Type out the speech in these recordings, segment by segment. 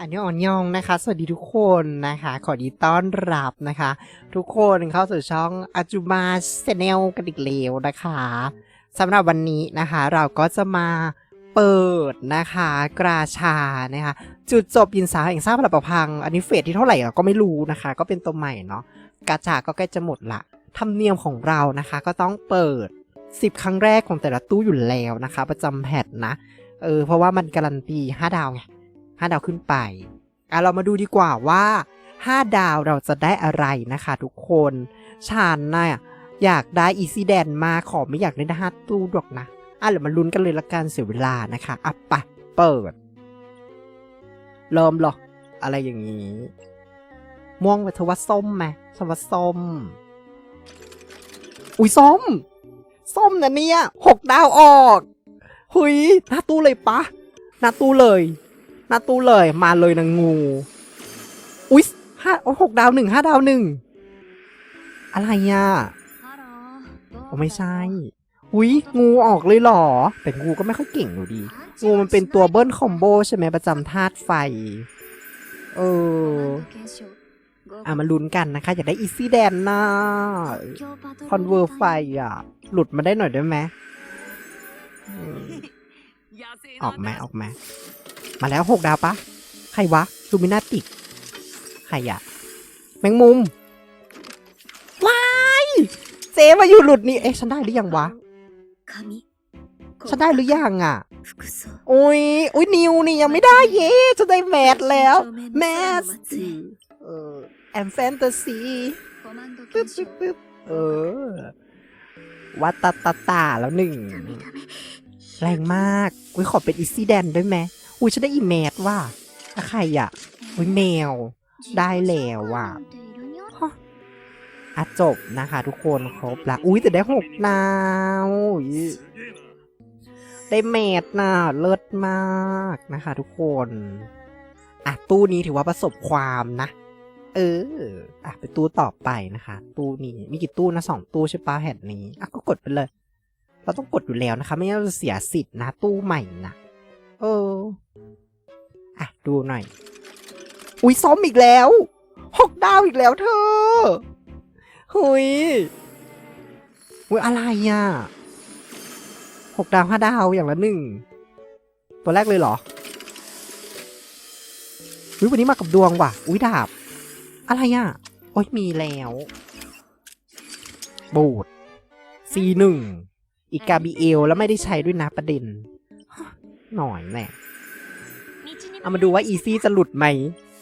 อันนี้อ่อนยองนะคะ สวัสดีทุกคนนะคะ ขอดีต้อนรับนะคะ ทุกคนเข้าสู่ช่องอาจูมาเซเนลกันอีกแล้วนะคะสำหรับวันนี้นะคะ เราก็จะมาเปิดนะคะ กราชานะคะ จุดจบยินสาแห่งสร้างพลังประพัง อันนี้เฟสที่เท่าไหร่อะก็ไม่รู้นะคะ ก็เป็นตัวใหม่เนาะกาชาก็ใกล้จะหมดละธรรมเนียมของเรานะคะ ก็ต้องเปิด 10 ครั้งแรกของแต่ละตู้อยู่แล้วนะคะ ประจำแพทนะเออเพราะว่ามันการันตี5ดาวไง 5 ดาวขึ้นไปอะเรามาดูดีกว่าว่า 5 ดาวเราจะได้อะไรนะคะทุกคนฉันน่ะอยากได้อีซี่แดนมาขอไม่อยากได้ห้าตู้หรอกนะอะเดี๋ยวมาลุ้นกันเลยละกันเสียเวลานะคะอะไปเปิดเริ่มหรอ อะไรอย่างนี้ม่วงไปเธอว่าส้มไหมฉันว่าส้ม อุ้ยส้ม ส้มนะเนี่ยหกดาวออก หุยหน้าตู้เลยปะหน้าตู้เลย หน้าตู้เลยมาเลยนางงู อุ๊ยห้าโอ้หกดาวหนึ่งห้าดาวหนึ่งอะไรอะโอ้ไม่ใช่ อุ๊ย งูออกเลยเหรอ แต่งูก็ไม่ค่อยเก่งอยู่ดี งูมันเป็นตัวเบิ้ลคอมโบใช่ไหมประจำธาตุไฟ เอออะมาลุ้นกันนะคะ อยากได้อีซี่แดนน่าคอนเวอร์ไฟอะ หลุดมาได้หน่อยได้ไหมอืมออกไหมออกไหม มาแล้วหกดาวปะใครวะลูมินาติกใครอะแมงมุมว้ายเจมาอยู่หลุดนี่เอ๊ะฉันได้หรือยังวะฉันได้หรือยังอะโอ้ยโอ้ยนิวนี่ยังไม่ได้เย้จะได้แมทแล้วแมสเออแอมแฟนตาซีปึ๊บปึ๊บปึ๊บเออวัตตาตาตาแล้วหนึ่งแรงมากอุ้ยขอเป็นอีซี่แดนด้วยไหม อุ้ยฉันได้อีแมทว่ะใครอะ อุ้ยแมว ได้แล้วว่ะอะจบนะคะทุกคนครบละอุ้ยแต่ได้หกดาวได้แมทน่ะเลิศมากนะคะ ทุกคนอะตู้นี้ถือว่าประสบความนะ เอออะไปตู้ต่อไปนะคะ ตู้นี้มีกี่ตู้นะสองตู้ใช่ปะแผ่นนี้อะก็กดไปเลย เราต้องกดอยู่แล้วนะคะ ไม่งั้นเราจะเสียสิทธิ์นะ ตู้ใหม่นะเออ ดูหน่อย อุ้ยซ้อมอีกแล้วหกดาวอีกแล้วเธอหุยหุยอะไรอะหกดาวห้าดาวอย่างละหนึ่งตัวแรกเลยเหรออุ้ยวันนี้มากับดวงว่ะ อุ้ยดาบ อะไรอะโอ้ยมีแล้วบูดซีหนึ่งอีกกาบีเอลแล้วไม่ได้ใช้ด้วยนะประเด็นหน่อยแน่ เอามาดูว่าอีซี่จะหลุดไหม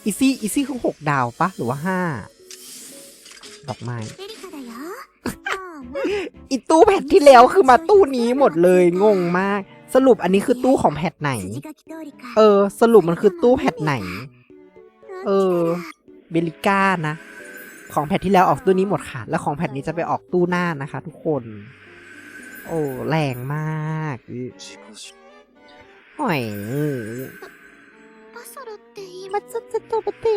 อีซี่อีซี่คือหกดาวปะหรือว่าห้าดอกไม้อีตู้แพทที่แล้วคือมาตู้นี้หมดเลยงงมาก สรุปอันนี้คือตู้ของแพทไหน เออ สรุปมันคือตู้แพทไหน เออ เบลิก้านะ ของแพทที่แล้วออกตู้นี้หมดค่ะ แล้วของแพทนี้จะไปออกตู้หน้านะคะ ทุกคน โอ้แรงมากหอย มันจะจะตัวปฏิ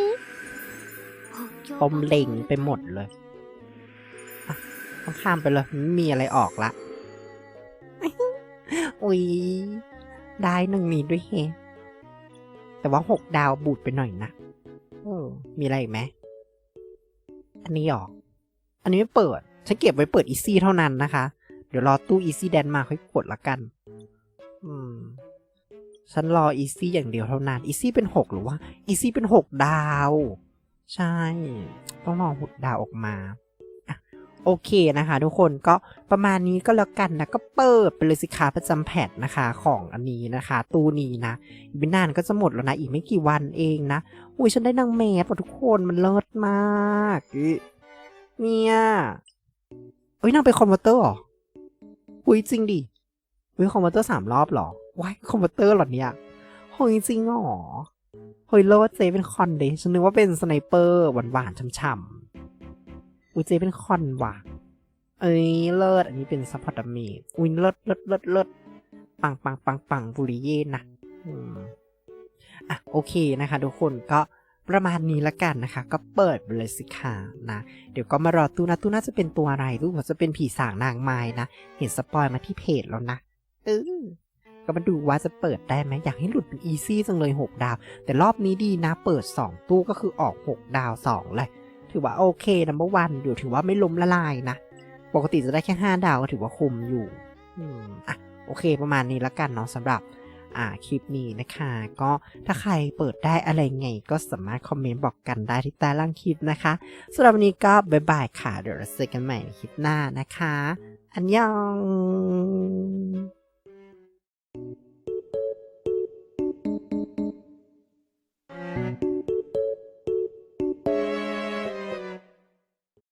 ต้มเล็งไปหมดเลยต้องข้ามไปเลยไม่มีอะไรออกละ อุ้ย ได้หนึ่งนี้ด้วยเฮแต่ว่าหกดาวบูดไปหน่อยนะเออมีอะไรอีกไหม อันนี้หรอ อันนี้ไม่เปิด ฉันเก็บไว้เปิดอีซี่เท่านั้นนะคะ เดี๋ยวรอตู้อีซี่แดนมาค่อยกดละกัน อืม ฉันรออีซี่อย่างเดียวเท่านั้นอีซี่เป็นหกหรือว่าอีซี่เป็นหกดาว ใช่ ต้องรอหกดาวออกมาโอเคนะคะ ทุกคนก็ประมาณนี้ก็แล้วกันนะก็เปิดไปเลยสิคะประจำแพทนะคะของอันนี้นะคะ ตู้นี้นะอีกไม่นานก็จะหมดแล้วนะ อีกไม่กี่วันเองนะอุ้ยฉันได้นางแมสว่ะทุกคนมันเลิศมากเนี่ยเอ้ยนางเป็นคอนเวเตอร์เหรออุ้ยจริงดิอุ้ยคอนเวเตอร์สามรอบหรอ ว้ายคอนเวเตอร์หรอเนี่ยเฮ้ยจริงเหรอเฮ้ยเลิศเจเป็นคอนเดฉันนึกว่าเป็นสไนเปอร์หวานๆช่ำๆอุ้ยเจเป็นคอนว่ะ เอ้ยเลิศอันนี้เป็นซัพพอร์ตเมจอุ้ยเลิศเลิศเลิศเลิศปังปังปังปังบุริเย่นะอะโอเคนะคะทุกคนก็ประมาณนี้ละกันนะคะ ก็เปิดเลยสิค่ะนะ เดี๋ยวก็มารอตู้นะตู้น่าจะเป็นตัวอะไรรู้ว่าจะเป็นผีสางนางไม้นะ เห็นสปอยมาที่เพจแล้วนะเออ ก็มาดูว่าจะเปิดได้ไหมอยากให้หลุดเป็นอีซี่จังเลย 6 ดาว แต่รอบนี้ดีนะเปิด 2 ตู้ก็คือออก 6 ดาว 2 เลย ถือว่าโอเคนัมเบอร์วันอยู่ถือว่าไม่ล้มละลายนะ ปกติจะได้แค่ 5 ดาวก็ถือว่าคุมอยู่อืมอะโอเคประมาณนี้ล้วกันเนาะสำหรับอ่าคลิปนี้นะคะ ก็ถ้าใครเปิดได้อะไรไงก็สามารถคอมเมนต์บอกกันได้ที่ใต้ล่างคลิปนะคะสำหรับวันนี้ก็บ๊ายบายค่ะ เดี๋ยวเราเจอกันใหม่ในคลิปหน้านะคะ อันยอง